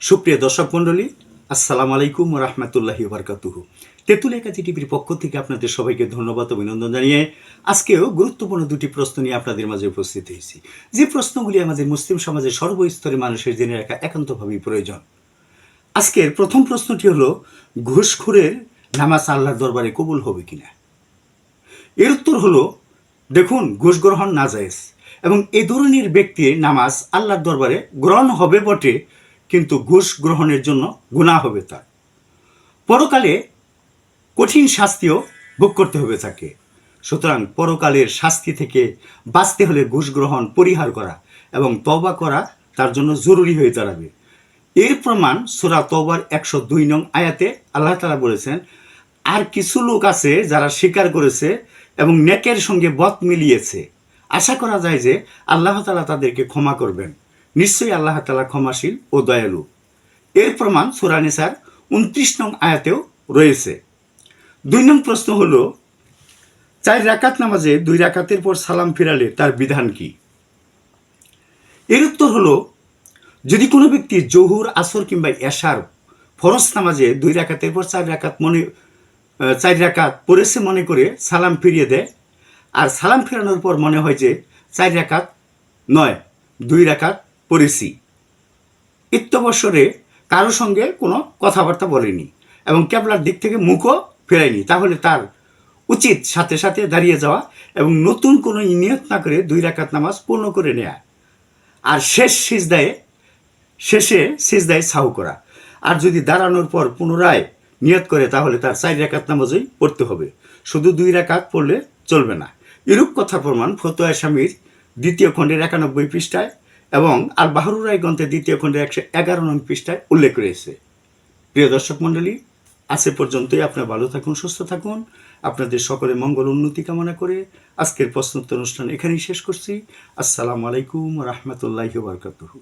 সুপ্রিয় দর্শক মণ্ডলী, আসসালামু আলাইকুম রহমতুল্লাহি বারকাতুহু। তেঁতুল একাজি টিভির পক্ষ থেকে আপনাদের সবাইকে ধন্যবাদ অভিনন্দন জানিয়ে আজকেও গুরুত্বপূর্ণ দুটি প্রশ্ন নিয়ে আপনাদের মাঝে উপস্থিত হয়েছি। যে প্রশ্নগুলি আমাদের মুসলিম সমাজের সর্বস্তরের মানুষের জেনে রাখা একান্তভাবেই প্রয়োজন। আজকের প্রথম প্রশ্নটি হলো, ঘুষখোরের নামাজ আল্লাহর দরবারে কবুল হবে কিনা? এর উত্তর হলো, দেখুন, ঘুষ গ্রহণ না এবং এ ধরনের ব্যক্তির নামাজ আল্লাহর দরবারে গ্রহণ হবে বটে কিন্তু ঘুষ গ্রহণের জন্য গুণা হবে তার। পরকালে কঠিন শাস্তিও ভোগ করতে হবে তাকে। সুতরাং পরকালের শাস্তি থেকে বাঁচতে হলে ঘুষ গ্রহণ, পরিহার করা এবং তবা করা তার জন্য জরুরি হয়ে দাঁড়াবে। এর প্রমাণ সুরা তবার একশো দুই নং আয়াতে আল্লাহ তালা বলেছেন, আর কিছু লোক আছে যারা স্বীকার করেছে এবং নেকের সঙ্গে বত মিলিয়েছে। আশা করা যায় যে আল্লাহ তালা তাদেরকে ক্ষমা করবেন। নিশ্চয়ই আল্লাহ তালা ক্ষমাশীল ও দয়ালু। এর প্রমাণ সুরানিসার উনত্রিশ নং আয়াতেও রয়েছে। দুই নং প্রশ্ন হল, চার রাকাত নামাজে দুই রাকাতের পর সালাম ফিরালে তার বিধান কি? এর উত্তর হলো, যদি কোনো ব্যক্তি জহুর, আসর কিংবা এশার ফরজ নামাজে দুই রাকাতের পর চার রাকাত মনে চার রাকাত পড়েছে মনে করে সালাম ফিরিয়ে দেয়, আর সালাম ফেরানোর পর মনে হয় যে চার রাকাত নয়, দুই রাকাত পড়েছি। ইত্যবসরে কারও সঙ্গে কোনো কথাবার্তা বলেনি এবং ক্যাবলার দিক থেকে মুখও ফেরায়নি। তাহলে তার উচিত সাথে সাথে দাঁড়িয়ে যাওয়া এবং নতুন কোনো নিয়ত না করে দুই রাকাত নামাজ পূর্ণ করে নেয়া। আর শেষ সিজদায়ে, শেষে সিজদায় সাহু করা। আর যদি দাঁড়ানোর পর পুনরায় নিয়ত করে, তাহলে তার চার রেখাত নামাজই পড়তে হবে। শুধু দুই রেখাত পড়লে চলবে না। এরূপ কথা প্রমাণ ফতোয়া স্বামীর দ্বিতীয় খণ্ডের একানব্বই পৃষ্ঠায় এবং আর বাহরুরাই গ্রন্থের দ্বিতীয় খণ্ডের একশো এগারো নং পৃষ্ঠায় উল্লেখ রয়েছে। প্রিয় দর্শক মণ্ডলী, আজ পর্যন্তই। আপনারা ভালো থাকুন, সুস্থ থাকুন। আপনাদের সকলে মঙ্গল উন্নতি কামনা করে আজকের প্রশ্নোত্তর অনুষ্ঠান এখানেই শেষ করছি। আসসালামু আলাইকুম রহমতুল্লাহ বারকাতুহু।